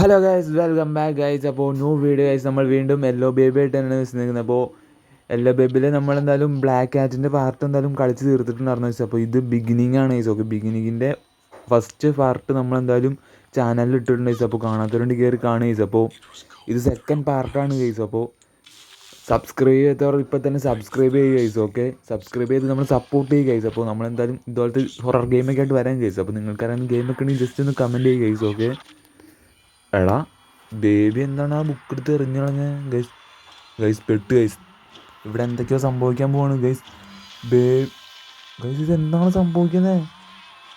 Hello guys welcome back guys അപ്പോൾ new video guys നമ്മൾ വീണ്ടും എല്ലോ ബേബി ആയിട്ടാണ് വെച്ചിരിക്കുന്നത് അപ്പോൾ എല്ലോ ബേബിയിൽ നമ്മൾ നമ്മളെന്തായാലും ബ്ലാക്ക് ആറ്റിന്റെ പാർട്ട് എന്തായാലും കളിച്ച് തീർത്തിട്ടുണ്ടായിരുന്നു വെച്ചാൽ അപ്പോൾ ഇത് ബിഗിനിങ് ആണ് ഗൈസ് ഓക്കെ ബിഗിനിങ്ങിന്റെ ഫസ്റ്റ് പാർട്ട് നമ്മൾ നമ്മളെന്തായാലും ചാനലിൽ ഇട്ടിട്ടുണ്ട് ഗൈസ് അപ്പോൾ കാണാത്തവരുണ്ട് കയറി കാണുക ഗൈസ് അപ്പോൾ ഇത് സെക്കൻഡ് പാർട്ടാണ് ഗൈസ് അപ്പോൾ സബ്സ്ക്രൈബ് ചെയ്തവർ ഇപ്പോൾ തന്നെ സബ്സ്ക്രൈബ് ചെയ്യുക ഗൈസ് ഓക്കെ സബ്സ്ക്രൈബ് ചെയ്ത് നമ്മൾ സപ്പോർട്ട് ചെയ്യുക ഗൈസ് അപ്പോൾ നമ്മളെന്തായാലും ഇതുപോലത്തെ ഹൊറർ ഗെയിമൊക്കെ ആയിട്ട് വരാൻ ഗൈസ് അപ്പോൾ നിങ്ങൾക്ക് അറിയാൻ ഗെയിമൊക്കെ ഉണ്ടെങ്കിൽ ജസ്റ്റ് ഒന്ന് കമന്റ് ചെയ്യുക ഗൈസ് ഓക്കെ എടാ ബേബി എന്താണ് ആ ബുക്ക് എടുത്ത് എറിഞ്ഞു ഗൈസ് ഗൈസ് പെട്ട് ഗൈസ്. ഇവിടെ എന്തൊക്കെയോ സംഭവിക്കാൻ പോവാണ് ഗൈസ്. ബേ ഗൈസ് ഇത് എന്താണ് സംഭവിക്കുന്നത്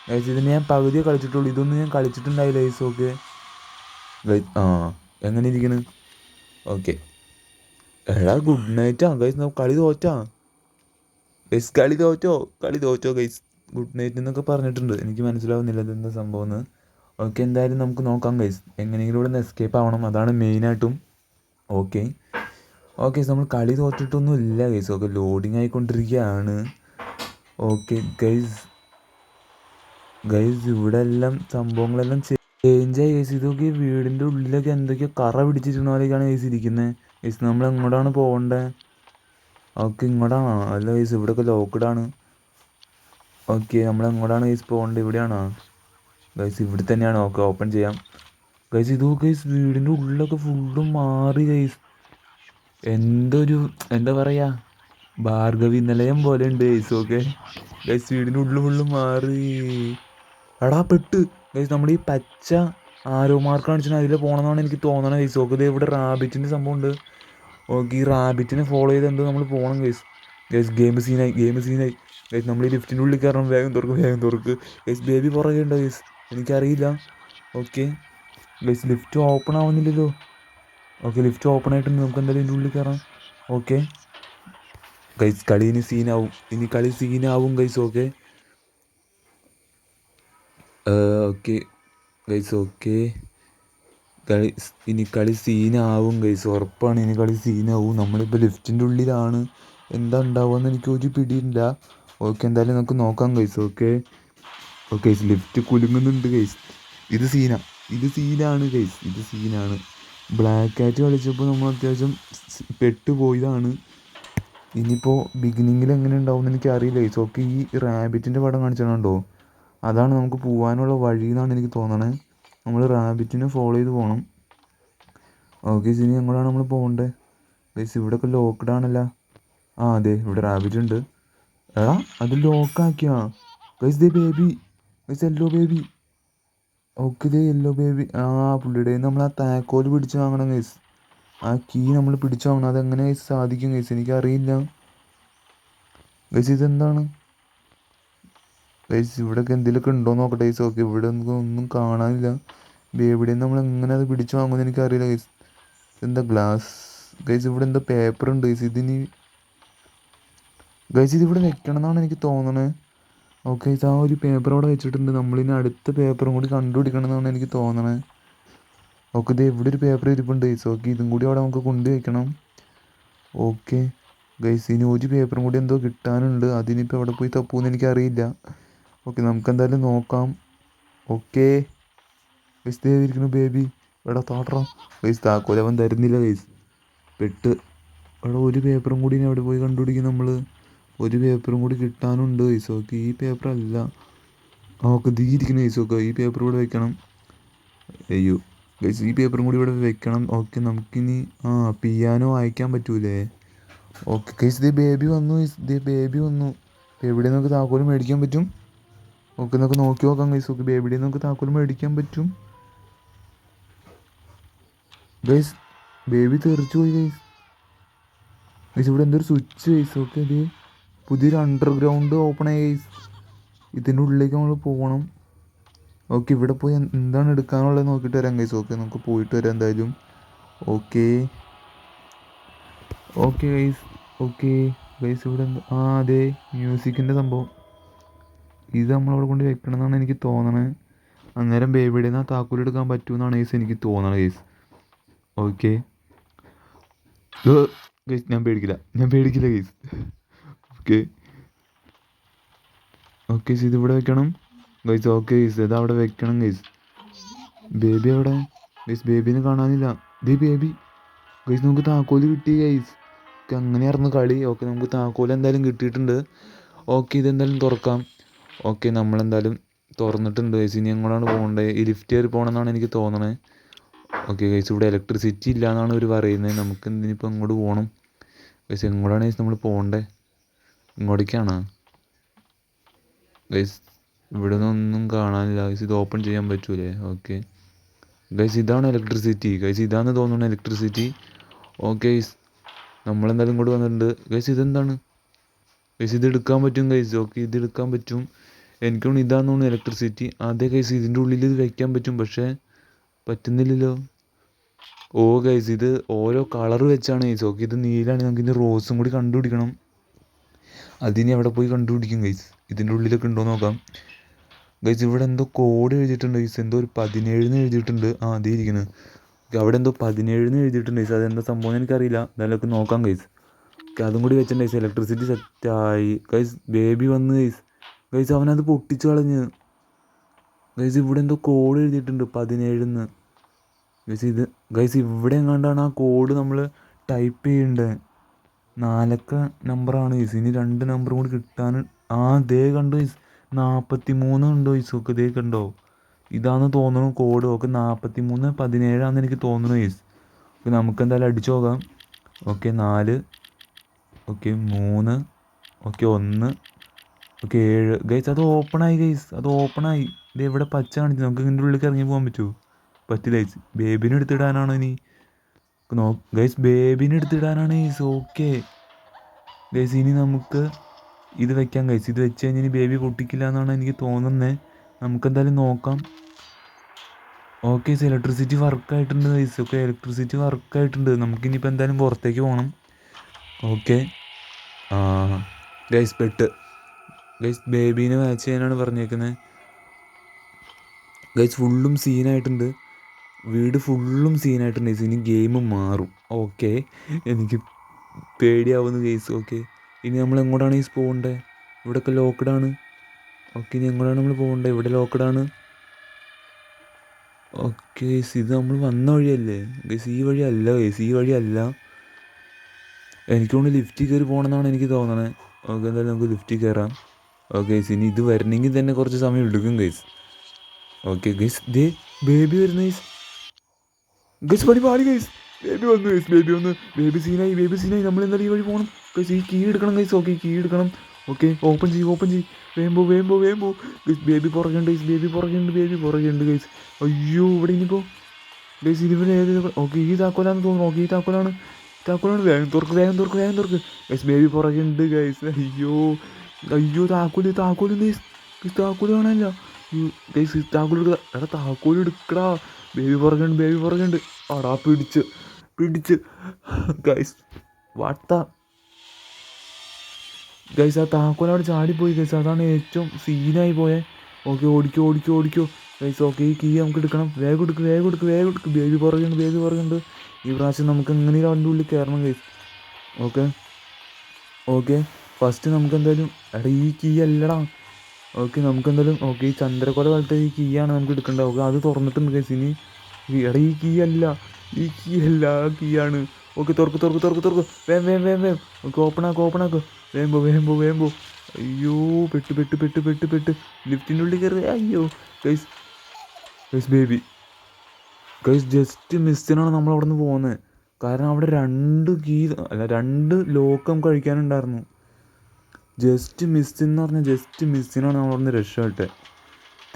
ഗൈസ് ഇതിന് ഞാൻ പകുതിയെ കളിച്ചിട്ടുള്ളൂ. ഇതൊന്നും ഞാൻ കളിച്ചിട്ടുണ്ടായില്ല ഗൈസ് ഓക്കെ. ഗൈസ് ആ എങ്ങനെ ഇരിക്കണ്? ഓക്കെ. എടാ ഗുഡ് നൈറ്റാ. ഗൈസ് നമുക്ക് കളി തോറ്റാ. ഗൈസ് കളി തോറ്റോ? കളി തോറ്റോ ഗൈസ്? ഗുഡ് നൈറ്റ് എന്നൊക്കെ പറഞ്ഞിട്ടുണ്ട്. എനിക്ക് മനസ്സിലാവുന്നില്ല ഇതെന്താ സംഭവം എന്ന്. ഓക്കെ എന്തായാലും നമുക്ക് നോക്കാം ഗൈസ് എങ്ങനെയെങ്കിലും ഇവിടെ നിന്ന് എസ്കേപ്പ് ആവണം. അതാണ് മെയിനായിട്ടും ഓക്കെ. ഓക്കെ നമ്മൾ കളി തോറ്റിട്ടൊന്നും ഇല്ല ഗൈസ് ഓക്കെ ലോഡിങ് ആയിക്കൊണ്ടിരിക്കുകയാണ്. ഓക്കെ ഗൈസ് ഗൈസ് ഇവിടെ എല്ലാം സംഭവങ്ങളെല്ലാം ചേഞ്ചായി ഗൈസ് ഇതൊക്കെ വീടിന്റെ ഉള്ളിലൊക്കെ എന്തൊക്കെയോ കറ പിടിച്ചിരുന്ന പോലെയൊക്കെയാണ് ഗൈസ് ഇരിക്കുന്നത് ഗൈസ് നമ്മൾ എങ്ങോട്ടാണ് പോകേണ്ടത് ഓക്കെ ഇങ്ങോട്ടാണോ? അല്ല ഗൈസ് ഇവിടെയൊക്കെ ലോക്ക്ഡാണ് ഓക്കെ നമ്മൾ എങ്ങോട്ടാണ് ഗൈസ് പോകേണ്ടത് ഇവിടെയാണോ? ഗൈസ് ഇവിടെ തന്നെയാണ് ഓക്കെ ഓപ്പൺ ചെയ്യാം. ഗൈസ് ഇത് ഗൈസ് വീടിന്റെ ഉള്ളിലൊക്കെ ഫുള്ളും മാറി ഗൈസ് എന്തൊരു എന്താ പറയുക ഭാർഗവി നിലയം പോലെ ഉണ്ട് ഗൈസ് ഓക്കെ ഗൈസ് വീടിന്റെ ഉള്ളു ഫുള്ളും മാറി. എടാ പെട്ട്. ഗൈസ് നമ്മൾ ഈ പച്ച ആരോ മാർക്ക് കാണിച്ചാൽ അതിൽ പോകണമെന്നാണ് എനിക്ക് തോന്നണത് ഗൈസ് ഓക്കെ ഇത് ഇവിടെ റാബിറ്റിന്റെ സംഭവം ഉണ്ട്. ഓക്കെ ഈ റാബിറ്റിനെ ഫോളോ ചെയ്ത് എന്തോ നമ്മൾ പോകണം ഗൈസ് ഗൈസ് ഗെയിം സീനായി ഗെയിം സീനായി ഗൈസ് നമ്മൾ ഈ ലിഫ്റ്റിന്റെ ഉള്ളിൽ കയറണം വേഗം തുറക്കും വേഗം തുറക്ക്. ഗൈസ് ബേബി പുറകെ ഉണ്ടോ ഗൈസ് എനിക്കറിയില്ല. ഓക്കെ. ഗൈസ് ലിഫ്റ്റ് ഓപ്പൺ ആവുന്നില്ലല്ലോ. ഓക്കെ ലിഫ്റ്റ് ഓപ്പൺ ആയിട്ടുണ്ട്. നമുക്ക് എന്തായാലും ഇതിന്റെ ഉള്ളിൽ കയറാം. ഓക്കെ. ഗൈസ് കളി ഇനി സീനാവും ഇനി കളി സീനാവും guys okay. Okay. Guys okay. കളി ഇനി കളി സീനാവും ഗൈസ് ഉറപ്പാണ് ഇനി കളി സീനാവും നമ്മളിപ്പോൾ ലിഫ്റ്റിന്റെ ഉള്ളിലാണ്. എന്താ ഉണ്ടാവുക എന്ന് എനിക്ക് ഒരു പിടിയില്ല. ഓക്കെ എന്തായാലും നമുക്ക് നോക്കാം ഗൈസ് ഓക്കെ. ഓക്കെ ലിഫ്റ്റ് കുലുങ്ങുന്നുണ്ട് ഗൈസ് ഇത് സീന ഇത് സീനാണ് ഗൈസ് ഇത് സീനാണ് ബ്ലാക്ക് ആറ്റ് കളിച്ചപ്പോൾ നമ്മൾ അത്യാവശ്യം പെട്ടുപോയതാണ്. ഇനിയിപ്പോൾ ബിഗിനിങ്ങിൽ എങ്ങനെ ഉണ്ടാവും എന്ന് അറിയില്ല ഗൈസ് ഓക്കെ ഈ റാബിറ്റിന്റെ പടം കാണിച്ചിട്ടുണ്ടോ അതാണ് നമുക്ക് പോകാനുള്ള വഴി എന്നാണ് എനിക്ക് തോന്നണേ. നമ്മൾ റാബിറ്റിനെ ഫോളോ ചെയ്ത് പോകണം ഓക്കെ ഇനി എങ്ങോട്ടാണ് നമ്മൾ പോകേണ്ടത് ഗൈസ് ഇവിടെയൊക്കെ ലോക്ക്ഡ് ആണല്ല. ആ അതെ ഇവിടെ റാബിറ്റ് ഉണ്ട്. എടാ അത് ലോക്കാക്കിയാ ഗൈസ് ദേ baby guys yellow baby okay ദേ യെല്ലോ ബേബി ആ പുള്ളിയുടെ നമ്മൾ ആ താക്കോൽ പിടിച്ച് വാങ്ങണം ഗൈസ് ആ കീ നമ്മൾ പിടിച്ച് വാങ്ങണം. അതെങ്ങനെ ഗൈസ് സാധിക്കും ഗൈസ് എനിക്കറിയില്ല. ഗൈസ് ഇതെന്താണ്? ഗൈസ് ഇവിടെയൊക്കെ എന്തെങ്കിലുമൊക്കെ ഉണ്ടോ നോക്കട്ടെ ഗൈസ് ഓക്കെ ഇവിടെ ഒന്നും ഒന്നും കാണാനില്ല. ബേബിയുടെ നമ്മൾ എങ്ങനെ അത് പിടിച്ച് വാങ്ങുമെന്ന് എനിക്കറിയില്ല ഗൈസ് എന്താ ഗ്ലാസ് ഗൈസ് ഇവിടെ എന്തോ പേപ്പർ ഉണ്ട് ഗൈസ് ഇതിന് ഗൈസ് ഇതിവിടെ വെക്കണം എന്നാണ് എനിക്ക് തോന്നണത് ഓക്കെ ഇത് ആ ഒരു പേപ്പർ അവിടെ വെച്ചിട്ടുണ്ട്. നമ്മളിനി അടുത്ത പേപ്പറും കൂടി കണ്ടുപിടിക്കണം എന്നാണ് എനിക്ക് തോന്നണത് ഓക്കെ ഇത് എവിടെ ഒരു പേപ്പർ ഇരിപ്പുണ്ട്. ഗൈസ് ഓക്കെ ഇതും കൂടി അവിടെ നമുക്ക് കൊണ്ടു വയ്ക്കണം ഓക്കെ ഗൈസ് ഇനി ഒരു പേപ്പറും കൂടി എന്തോ കിട്ടാനുണ്ട്. അതിനിപ്പോൾ എവിടെ പോയി തപ്പൂന്ന് എനിക്കറിയില്ല. ഓക്കെ നമുക്ക് എന്തായാലും നോക്കാം ഓക്കെ ഗൈസ് ദേവിരിക്കുന്നു ബേബി എടാ തോട്ടറോ. ഗൈസ് താക്കോലവൻ തരുന്നില്ല ഗൈസ് പെട്ട്. എടാ ഒരു പേപ്പറും കൂടി ഇനി അവിടെ പോയി കണ്ടുപിടിക്കും നമ്മൾ ഒരു പേപ്പറും കൂടി കിട്ടാനുണ്ട് ഐസോക്ക് ഈ പേപ്പറല്ല ഓക്കെ ദീ ഓക്കെ ഈ പേപ്പർ ഇവിടെ വെക്കണം. അയ്യോ. ഈ പേപ്പറും കൂടി ഇവിടെ വെക്കണം. ഓക്കെ നമുക്കിനി ആ പിയാനോ വായിക്കാൻ പറ്റൂലേ? ഓക്കെ ഗൈസ് ദേ ബേബി വന്നു ഇതേ ബേബി വന്നു. ബേബിയുടെ നമുക്ക് താക്കോൽ മേടിക്കാൻ പറ്റും. ഓക്കെ നമുക്ക് നോക്കി നോക്കാം ഗൈസ് ഓക്കെ ബേബിയുടെ നമുക്ക് താക്കോൽ മേടിക്കാൻ പറ്റും. ഗൈസ് ബേബി തെറിച്ചു പോയി ഗൈസ് ഗൈസ് ഇവിടെ എന്തൊരു സ്വിച്ച് ഗൈസ് ഓക്കെ ഇത് പുതിയൊരു അണ്ടർഗ്രൗണ്ട് ഓപ്പൺ ആയി ഇതിന്റെ ഉള്ളിലേക്ക് നമ്മൾ പോകണം. ഓക്കെ ഇവിടെ പോയി എന്താണ് എടുക്കാനുള്ളത് നോക്കിയിട്ട് വരാം ഗൈസ് ഓക്കെ നമുക്ക് പോയിട്ട് വരാം എന്തായാലും. Okay okay guys okay guys ഇവിടെ ആ അതെ. മ്യൂസിക്കിന്റെ സംഭവം. ഇത് നമ്മളവിടെ കൊണ്ട് വെക്കണം എന്നാണ് എനിക്ക് തോന്നണത് അന്നേരം ബേബിയുടെ നിന്ന് ആ താക്കോൽ എടുക്കാൻ പറ്റുമെന്നാണ് ഗൈസ് എനിക്ക് തോന്നണത് ഗൈസ് ഓക്കെ ഗൈസ് ഞാൻ പേടിക്കില്ല. ഞാൻ പേടിക്കില്ല ഗൈസ് ഓക്കെ. ഓക്കെ ഇത് ഇവിടെ വെക്കണം. ഗൈസ് ഓക്കെ ഗൈസ് ഇത് അവിടെ വെക്കണം ഗൈസ്. ബേബി അവിടെ. ഗൈസ് ബേബിനെ കാണാനില്ല. ദേ ബേബി. ഗൈസ് നമുക്ക് താക്കോൽ കിട്ടി ഗൈസ്. ഓക്കെ അങ്ങനെയായിരുന്നു കളി. ഓക്കെ നമുക്ക് താക്കോൽ എന്തായാലും കിട്ടിയിട്ടുണ്ട്. ഓക്കെ ഇതെന്തായാലും തുറക്കാം. ഓക്കെ നമ്മളെന്തായാലും തുറന്നിട്ടുണ്ട് ഗൈസ്. ഇനി എങ്ങോട്ടാണ് പോകേണ്ടത് ഈ ലിഫ്റ്റ് കയറി പോകണമെന്നാണ് എനിക്ക് തോന്നണത് ഓക്കെ ഗൈസ് ഇവിടെ ഇലക്ട്രിസിറ്റി ഇല്ല എന്നാണ് ഇവർ പറയുന്നത്. നമുക്ക് എന്തിനിപ്പോൾ അങ്ങോട്ട് പോകണം? ഗൈസ് എങ്ങോട്ടാണ് ഗൈസ് നമ്മൾ പോകേണ്ടത് ഇങ്ങോട്ടേക്കാണോ. ഗൈസ് ഇവിടെ നിന്നൊന്നും കാണാനില്ല. ഗൈസ് ഇത് ഓപ്പൺ ചെയ്യാൻ പറ്റൂലേ? ഓക്കെ ഗൈസ് ഇതാണ് ഇലക്ട്രിസിറ്റി ഗൈസ് ഇതാന്ന് തോന്നുന്നു ഇലക്ട്രിസിറ്റി ഓക്കെ ഗൈസ് നമ്മളെന്തായാലും ഇങ്ങോട്ട് വന്നിട്ടുണ്ട്. ഗൈസ് ഇതെന്താണ്? ഗൈസ് ഇത് എടുക്കാൻ പറ്റും ഗൈസ് ഓക്കെ ഇത് എടുക്കാൻ പറ്റും. എനിക്ക് തോന്നുന്നു തോന്നുന്നു ഇലക്ട്രിസിറ്റി അതേ ഗൈസ് ഇതിന്റെ ഉള്ളിൽ ഇത് വയ്ക്കാൻ പറ്റും പക്ഷേ പറ്റുന്നില്ലല്ലോ. ഓ ഗൈസ് ഇത് ഓരോ കളർ വെച്ചാണ് ഗൈസ് ഓക്കെ ഇത് നീലാണ്. നമുക്ക് ഇതിന്റെ റോസും കൂടി കണ്ടുപിടിക്കണം. അതിനി അവിടെ പോയി കണ്ടുപിടിക്കും ഗൈസ് ഇതിന്റെ ഉള്ളിലൊക്കെ ഉണ്ടോ നോക്കാം. ഗൈസ് ഇവിടെ എന്തോ കോഡ് എഴുതിയിട്ടുണ്ട് ഗൈസ് എന്തോ ഒരു പതിനേഴിന് എഴുതിയിട്ടുണ്ട്. ആ അതേ ഇരിക്കുന്നത് അവിടെ എന്തോ പതിനേഴിന് എഴുതിയിട്ടുണ്ട് ഗൈസ് അതെന്താ സംഭവം എനിക്കറിയില്ല. എന്തായാലും നോക്കാം ഗൈസ് അതും കൂടി വെച്ചിട്ടുണ്ട് ഗൈസ് ഇലക്ട്രിസിറ്റി സെറ്റായി ഗൈസ് ബേബി വന്ന് ഗൈസ് ഗൈസ് അവനത് പൊട്ടിച്ച് കളഞ്ഞ്. ഗൈസ് ഇവിടെ എന്തോ കോഡ് എഴുതിയിട്ടുണ്ട് പതിനേഴിന്ന്. ഗൈസ് ഇത് ഗൈസ് ഇവിടെ എങ്ങാണ്ടാണ് ആ കോഡ് നമ്മൾ ടൈപ്പ് ചെയ്യേണ്ടത് നാലക്ക നമ്പറാണ് ഗൈസ് ഇനി രണ്ട് നമ്പറും കൂടി കിട്ടാൻ ആ ദേ കണ്ടു ഗൈസ് നാൽപ്പത്തി മൂന്ന് ഉണ്ടോ ഗൈസ് ഒക്കെ ദേ കണ്ടോ. ഇതാന്ന് തോന്നുന്നു കോഡ് ഒക്കെ നാൽപ്പത്തി മൂന്ന് പതിനേഴാന്ന് എനിക്ക് തോന്നുന്നു ഗൈസ് ഓക്കെ നമുക്ക് എന്തായാലും അടിച്ചു നോക്കാം. ഓക്കെ നാല്. ഓക്കെ മൂന്ന്. ഓക്കെ ഒന്ന്. ഓക്കെ ഏഴ്. ഗൈസ് അത് ഓപ്പണായി ഗൈസ്. അത് ഓപ്പണായി. ഇത് എവിടെ പച്ച കാണിച്ചു. നമുക്ക് ഇതിന്റെ ഉള്ളിലേക്ക് ഇറങ്ങി പോകാൻ പറ്റുമോ? പറ്റില്ല ഗൈസ്. ബേബിനെ എടുത്തിടാനാണോ ഇനി? നോ ഗൈസ് ബേബിനെ എടുത്തിടാനാണ് ഗൈസ് ഓക്കെ ഗൈസ് ഇനി നമുക്ക് ഇത് വെക്കാം ഗൈസ് ഇത് വെച്ച് കഴിഞ്ഞാൽ ഇനി ബേബി പൊട്ടിക്കില്ല എന്നാണ് എനിക്ക് തോന്നുന്നത് നമുക്ക് എന്തായാലും നോക്കാം ഓക്കെ ഗൈസ് ഇലക്ട്രിസിറ്റി വർക്കായിട്ടുണ്ട് ഗൈസ് ഓക്കെ ഇലക്ട്രിസിറ്റി വർക്കായിട്ടുണ്ട് നമുക്കിനിയിപ്പോൾ എന്തായാലും പുറത്തേക്ക് പോകണം ഓക്കെ ഗൈസ് പെട്ട്. ഗൈസ് ബേബീനെ വാച്ച് ചെയ്യാനാണ് പറഞ്ഞേക്കുന്നത് ഗൈസ് ഫുള്ളും സീനായിട്ടുണ്ട് വീട് ഫുള്ളും സീനായിട്ടുണ്ട് ഗൈസ് ഇനി ഗെയിം മാറും. ഓക്കെ എനിക്ക് പേടിയാവുന്നു കേസ് ഓക്കെ ഇനി നമ്മൾ എങ്ങോട്ടാണ് ഈ പോകേണ്ടത് ഇവിടെയൊക്കെ ലോക്ക്ഡാണ് ഓക്കെ ഇനി എങ്ങോട്ടാണ് നമ്മൾ പോകേണ്ടത് ഇവിടെ ലോക്ക്ഡാണ് ഓക്കെ ഇത് നമ്മൾ വന്ന വഴിയല്ലേ? ഗൈസ് ഈ വഴി അല്ല ഗൈസ് ഈ വഴി അല്ല. എനിക്ക് തോന്നുന്നു ലിഫ്റ്റിൽ കയറി പോകണമെന്നാണ് എനിക്ക് തോന്നണത് ഓക്കെ എന്തായാലും നമുക്ക് ലിഫ്റ്റിൽ കയറാം. ഓക്കെ ഇനി ഇത് വരണമെങ്കിൽ തന്നെ കുറച്ച് സമയം എടുക്കും ഗൈസ് ഓക്കെ ഗൈസ് ദേ ബേബി വരുന്ന ഗൈസ് ഗൈസ് പണി പാടി ഗൈസ് ബേബി വന്നു ഗൈസ് ബേബി വന്നു. ബേബി സീനായി ബേബി സീനായി നമ്മൾ എന്തായാലും ഈ വഴി പോകണം ഗൈസ് ഈ കീ എടുക്കണം ഗൈസ് ഓക്കെ കീ എടുക്കണം. ഓക്കെ ഓപ്പൺ ചെയ്യും ഓപ്പൺ ചെയ്യും. വേമ്പോ വേമ്പോ വേമ്പോ. ഗൈസ് ബേബി പുറകുണ്ട് ഗൈസ് ബേബി പുറകുണ്ട് ബേബി പുറകുണ്ട് ഗൈസ് അയ്യോ ഇവിടെ ഇനിയിപ്പോൾ ഗൈസ് ഇതിവിടെ ഏത് ഓക്കെ ഈ താക്കോലാന്ന് തോന്നുന്നു. ഓക്കെ ഈ താക്കോലാണ്. താക്കോലാണ്. വേഗം തുറക്ക് വേഗം തുറക്ക് വേഗം തുറക്ക്. ഗൈസ് ബേബി പുറകുണ്ട് ഗൈസ് അയ്യോ അയ്യോ താക്കോൽ താക്കോലും ഗൈസ് താക്കോൽ കാണാനില്ല. ഗൈസ് താക്കോൽ എടുക്കുക എടാ താക്കോൽ എടുക്കടാ. ബേബി പുറകുണ്ട് ബേബി പുറകുണ്ട് ആടാ പിടിച്ച് പിടിച്ച്. ഗൈസ് വാട്ട ഗൈസ് ആ താക്കോൽ അവിടെ ചാടിപ്പോയി. ഗൈസ് അതാണ് ഏറ്റവും സീനായി പോയെ. ഓക്കെ ഓടിക്കോ ഓടിക്കോ ഓടിക്കോ. ഗൈസ് ഓക്കെ ഈ കീ നമുക്ക് എടുക്കണം. വേഗം എടുക്ക് വേഗം എടുക്ക് വേഗം എടുക്ക്. ബേബി പുറകുണ്ട് ബേബി പുറകുണ്ട് ഈ പ്രാവശ്യം നമുക്ക് എങ്ങനെയും അവന്റെ ഉള്ളിൽ കയറണം ഗൈസ് ഓക്കെ ഓക്കെ ഫസ്റ്റ് നമുക്ക് എന്തായാലും എടാ ഈ കീ അല്ലടാ. ഓക്കെ നമുക്ക് എന്തായാലും ഓക്കെ ഈ ചന്ദ്രക്കോല പോലത്തെ ഈ കീ ആണ് നമുക്ക് എടുക്കേണ്ടത്. ഓക്കെ അത് തുറന്നിട്ടുണ്ട് കേസ് ഇനി എടാ ഈ കീ അല്ല. ഈ കീ അല്ല ആ കീ ആണ്. ഓക്കെ തുറക്ക് തുറക്ക് തുറക്ക് തുറക്ക്. വേം വേം വേം വേം. ഓക്കെ ഓപ്പൺ ആക്ക് ഓപ്പൺ ആക്ക്. വേമ്പോ വേമ്പോ വേമ്പോ അയ്യോ പെട്ട് പെട്ട് പെട്ട് പെട്ട് പെട്ട്. ലിഫ്റ്റിന്റെ ഉള്ളിൽ കയറി അയ്യോ. Guys guys baby guys just മിസ്സിനാണ് നമ്മൾ അവിടെ നിന്ന് പോകുന്നത് കാരണം അവിടെ രണ്ട് കീ അല്ല രണ്ട് ലോക്കം കഴിക്കാനുണ്ടായിരുന്നു. ജസ്റ്റ് മിസ്സിന്ന് പറഞ്ഞാൽ ജസ്റ്റ് മിസ്സിനാണ് നമ്മൾ അവിടുന്ന് രക്ഷപ്പെട്ടെ.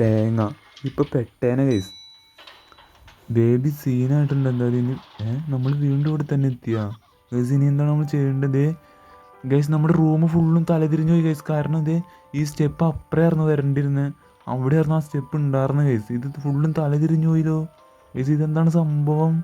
തേങ്ങ. ഇപ്പം പെട്ടേനെ കേസ് ബേബി സീനായിട്ടുണ്ട് എന്തായാലും ഇനി. ഏ? നമ്മൾ വീണ്ടും ഇവിടെ തന്നെ എത്തിയാ. ഗൈസ് ഇനി എന്താണ് നമ്മൾ ചെയ്യേണ്ടത്? ഗൈസ് നമ്മുടെ റൂം ഫുള്ളും തലതിരിഞ്ഞു പോയി ഗൈസ് കാരണം ഇത് ഈ സ്റ്റെപ്പ് അപ്പുറമായിരുന്നു വരണ്ടിരുന്നത് അവിടെയായിരുന്നു ആ സ്റ്റെപ്പ് ഉണ്ടായിരുന്നത് ഗൈസ് ഇത് ഫുള്ളും തലതിരിഞ്ഞു പോയില്ലോ. ഗൈസ് ഇതെന്താണ് സംഭവം?